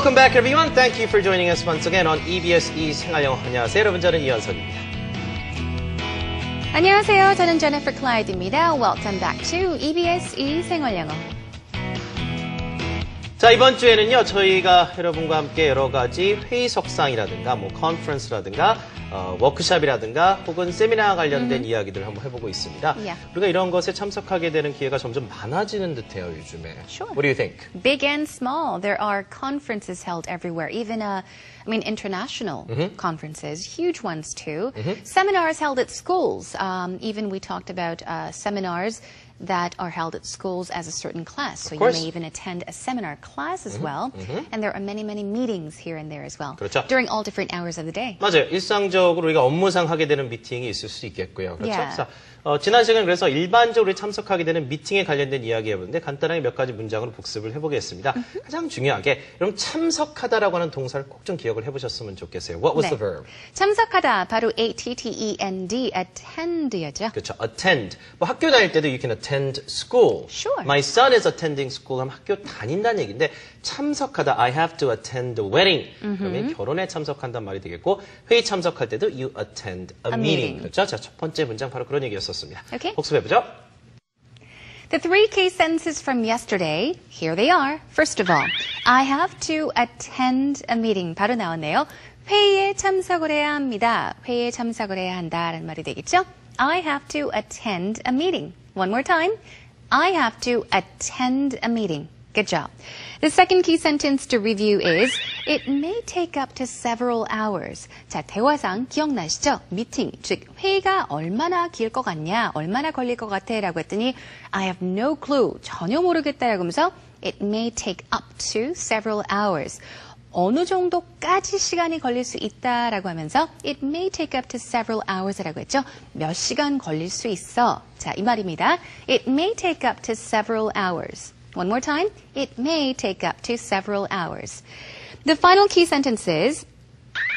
welcome back everyone. Thank you for joining us once again on EBS E 생활영어. 안녕하세요. 여러분 저는 이현석입니다. 안녕하세요. 저는 제니퍼 클라이드입니다. Welcome back to EBS E 생활영어. 자, 이번 주에는요, 저희가 여러분과 함께 여러 가지 회의석상이라든가, 뭐, 컨퍼런스라든가, 어, 워크샵이라든가, 혹은 세미나 관련된 이야기들을 한번 해보고 있습니다. Yeah. 우리가 이런 것에 참석하게 되는 기회가 점점 많아지는 듯해요, 요즘에. Sure. What do you think? Big and small, there are conferences held everywhere, even uh, I mean, international conferences, huge ones too. Seminars held at schools. Um, even we talked about uh, seminars that are held at schools as a certain class. So you course. may even attend a seminar class as well. And there are many, many meetings here and there as well. 그렇죠. During all different hours of the day. 맞아요. 일상적으로 우리가 업무상 하게 되는 미팅이 있을 수 있겠고요. 그렇죠? Yeah. 자, 어, 지난 시간 그래서 일반적으로 참석하게 되는 미팅에 관련된 이야기 해보는데 간단하게 몇 가지 문장으로 복습을 해보겠습니다. 가장 중요하게 여러분 참석하다라고 하는 동사를 꼭 좀 기억 을 해보셨으면 좋겠어요. What was 네. the verb? 참석하다 바로 A-T-T-E-N-D, attend였죠. 그렇죠. attend. 뭐 학교 다닐 때도 you can attend school. Sure. My son is attending school 하면 학교 다닌다는 얘기인데 참석하다 I have to attend the wedding. 그러면 결혼에 참석한다는 말이 되겠고 회의 참석할 때도 you attend a, A meeting. meeting. 그렇죠? 자, 첫 번째 문장 바로 그런 얘기였었습니다. Okay. 복습해 보죠. The three key sentences from yesterday, here they are. First of all, I have to attend a meeting. 바로 나왔네요. 회의에 참석을 해야 합니다. 회의에 참석을 해야 한다라는 말이 되겠죠? I have to attend a meeting. One more time. I have to attend a meeting. Good job. The second key sentence to review is It may take up to several hours. 자, 대화상 기억나시죠? 미팅, 즉 회의가 얼마나 길 것 같냐, 얼마나 걸릴 것 같아 라고 했더니 I have no clue, 전혀 모르겠다라고 하면서 It may take up to several hours. 어느 정도까지 시간이 걸릴 수 있다라고 하면서 It may take up to several hours라고 했죠. 몇 시간 걸릴 수 있어. 자, 이 말입니다. It may take up to several hours. One more time. It may take up to several hours. The final key sentence is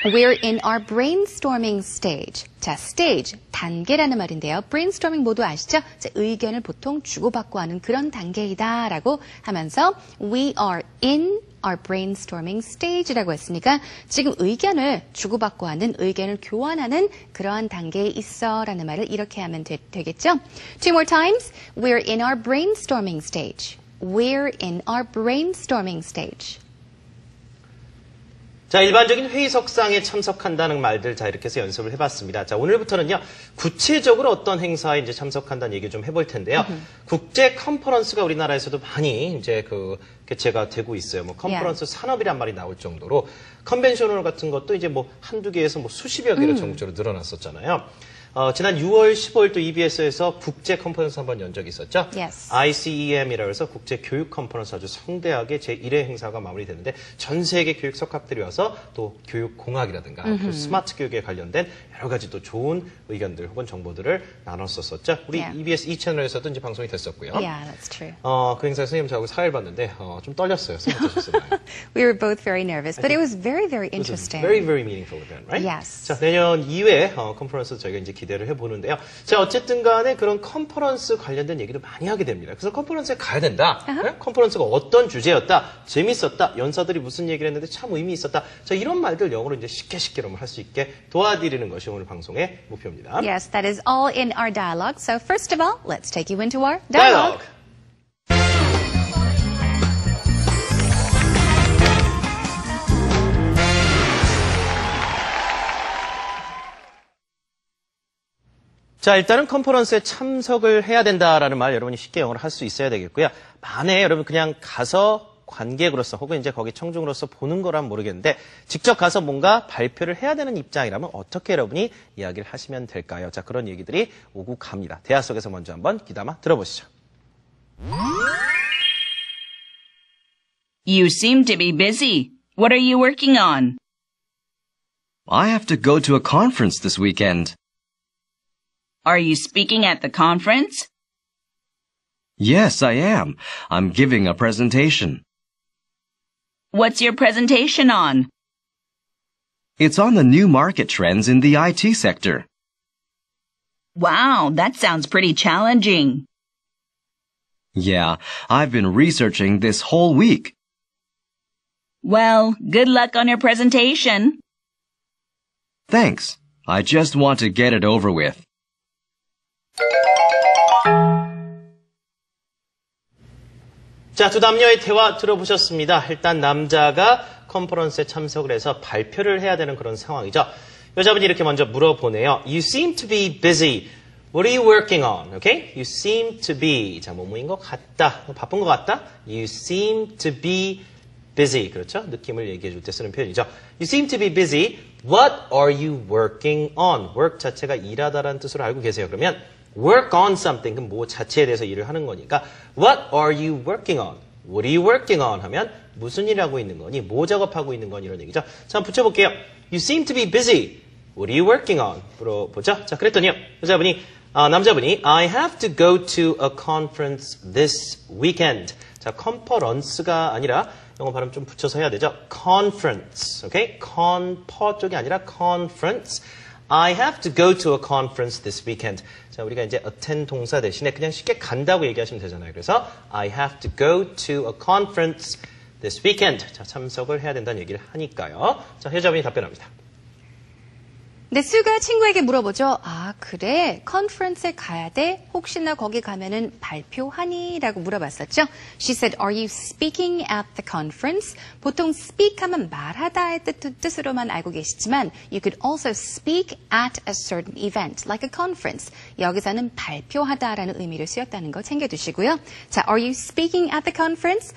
We're in our brainstorming stage. 자, stage, 단계라는 말인데요. brainstorming 모두 아시죠? 자, 의견을 보통 주고받고 하는 그런 단계이다 라고 하면서 we are in our brainstorming stage라고 했으니까 지금 의견을 주고받고 하는 의견을 교환하는 그러한 단계에 있어 라는 말을 이렇게 하면 되, 되겠죠? Two more times. We're in our brainstorming stage. We're in our brainstorming stage. 자, 일반적인 회의석상에 참석한다는 말들 자 이렇게 해서 연습을 해봤습니다. 자, 오늘부터는요 구체적으로 어떤 행사에 이제 참석한다는 얘기 좀 해볼 텐데요. 국제 컨퍼런스가 우리나라에서도 많이 이제 그 개최가 되고 있어요. 뭐 컨퍼런스 산업이란 말이 나올 정도로 컨벤셔널 같은 것도 이제 뭐 한두 개에서 뭐 수십여 개로 전국적으로 늘어났었잖아요. 어, 지난 6월 15일 또 EBS에서 국제 컨퍼런스 한번 연 적이 있었죠. Yes. ICEM이라고 해서 국제 교육 컨퍼런스 아주 성대하게 제1회 행사가 마무리되는데 전 세계 교육 석학들이 와서 또 교육 공학이라든가 또 스마트 교육에 관련된 여러 가지 또 좋은 의견들 혹은 정보들을 나눴었었죠. 우리 Yeah. EBS 2 채널에서도 이제 방송이 됐었고요. Yeah, that's true. 어, 그 행사에 선생님 저하고 사회를 봤는데 어, 좀 떨렸어요. We were both very nervous, but it was very, very interesting. Very, very meaningful event, right? Yes. 자, 내년 2회 어, 컨퍼런스 저희가 이제 기대를 해보는데요. 자, 어쨌든 간에 그런 컨퍼런스 관련된 얘기를 많이 하게 됩니다. 그래서 컨퍼런스에 가야 된다. 네? 컨퍼런스가 어떤 주제였다. 재밌었다. 연사들이 무슨 얘기를 했는데 참 의미 있었다. 자, 이런 말들 영어로 이제 쉽게 쉽게 여러분 할 수 있게 도와드리는 것이 오늘 방송의 목표입니다. Yes, that is all in our dialogue. So first of all, let's take you into our dialogue. Dialogue. 자, 일단은 컨퍼런스에 참석을 해야 된다라는 말 여러분이 쉽게 영어로 할 수 있어야 되겠고요. 만에 여러분 그냥 가서 관객으로서 혹은 이제 거기 청중으로서 보는 거라면 모르겠는데 직접 가서 뭔가 발표를 해야 되는 입장이라면 어떻게 여러분이 이야기를 하시면 될까요? 자, 그런 얘기들이 오고 갑니다. 대화 속에서 먼저 한번 귀담아 들어보시죠. You seem to be busy. What are you working on? I have to go to a conference this weekend. Are you speaking at the conference? Yes, I am. I'm giving a presentation. What's your presentation on? It's on the new market trends in the IT sector. Wow, that sounds pretty challenging. Yeah, I've been researching this whole week. Well, good luck on your presentation. Thanks. I just want to get it over with. 자, 두 남녀의 대화 들어보셨습니다. 일단 남자가 컨퍼런스에 참석을 해서 발표를 해야 되는 그런 상황이죠. 여자분이 이렇게 먼저 물어보네요. You seem to be busy. What are you working on? Okay? You seem to be. 자, 뭐뭐인 것 같다. 바쁜 것 같다. You seem to be busy. 그렇죠? 느낌을 얘기해 줄 때 쓰는 표현이죠. You seem to be busy. What are you working on? work 자체가 일하다라는 뜻으로 알고 계세요. 그러면 work on something. 그럼 뭐 자체에 대해서 일을 하는 거니까 What are you working on? What are you working on? 하면 무슨 일 하고 있는 거니? 뭐 작업하고 있는 거니? 이런 얘기죠. 자, 한번 붙여볼게요. You seem to be busy. What are you working on? 물어보죠. 자, 그랬더니요. 여자분이, 아, 남자분이 I have to go to a conference this weekend. 자, 컨퍼런스가 아니라 영어 발음 좀 붙여서 해야 되죠. conference. 오케이? con퍼 쪽이 아니라 conference. I have to go to a conference this weekend. 자, 우리가 이제 attend 동사 대신에 그냥 쉽게 간다고 얘기하시면 되잖아요. 그래서 I have to go to a conference this weekend. 자, 참석을 해야 된다는 얘기를 하니까요. 자, 여자분이 답변합니다. 근데 수가 친구에게 물어보죠. 아, 그래. 컨퍼런스에 가야 돼? 혹시나 거기 가면은 발표하니? 라고 물어봤었죠. She said, are you speaking at the conference? 보통 speak 하면 말하다의 뜻, 뜻으로만 알고 계시지만 you could also speak at a certain event, like a conference. 여기서는 발표하다라는 의미를 쓰였다는 거 챙겨두시고요. 자, are you speaking at the conference?